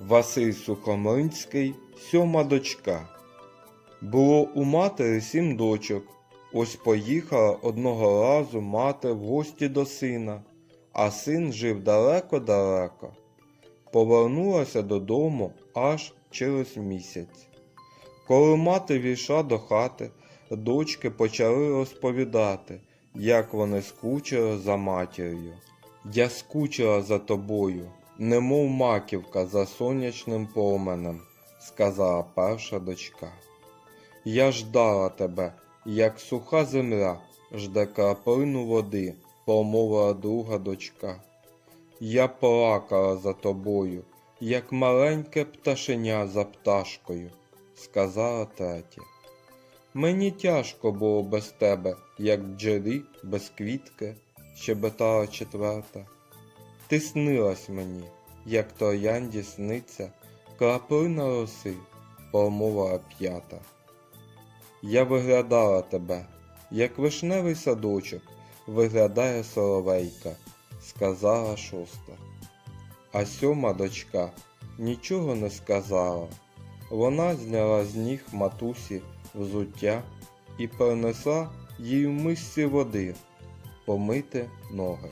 Василь Сухомлинський, сьома дочка. Було у матері сім дочок. Ось поїхала одного разу мати в гості до сина, а син жив далеко-далеко. Повернулася додому аж через місяць. Коли мати війшла до хати, дочки почали розповідати, як вони скучили за матір'ю. Я скучила за тобою, немов маківка за сонячним променем, сказала перша дочка. Я ждала тебе, як суха земля жде краплину води, промовила друга дочка. Я плакала за тобою, як маленьке пташеня за пташкою, сказала третя. Мені тяжко було без тебе, як бджолі без квітки, щебетала четверта. Ти снилась мені, як троянді сниться, краплина роси, промовила п'ята. Я виглядала тебе, як вишневий садочок виглядає соловейка, сказала шоста. А сьома дочка нічого не сказала. Вона зняла з ніг матусі взуття і принесла їй в мисці води помити ноги.